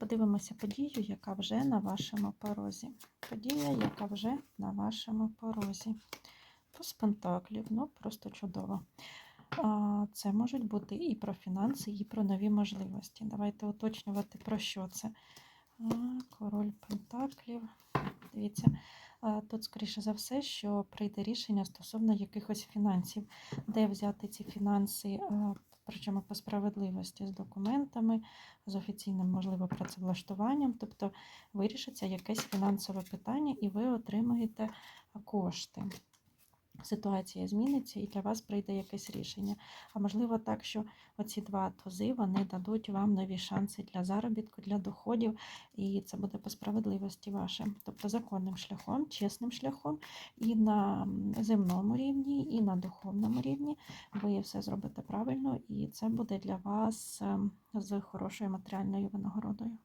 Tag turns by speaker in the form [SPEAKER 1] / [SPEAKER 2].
[SPEAKER 1] подивимося подію, яка вже на вашому порозі. Подія, яка вже на вашому порозі. Туз пентаклів, ну просто чудово. Це можуть бути і про фінанси, і про нові можливості. Давайте уточнювати, про що це. Король пентаклів. Дивіться, тут, скоріше за все, що прийде рішення стосовно якихось фінансів, де взяти ці фінанси, причому по справедливості з документами, з офіційним, можливо, працевлаштуванням. Тобто вирішиться якесь фінансове питання, і ви отримаєте кошти. Ситуація зміниться і для вас прийде якесь рішення. А можливо так, що оці два тузи вони дадуть вам нові шанси для заробітку, для доходів, і це буде по справедливості ваше. Тобто законним шляхом, чесним шляхом, і на земному рівні, і на духовному рівні ви все зробите правильно, і це буде для вас ем, з хорошою матеріальною винагородою.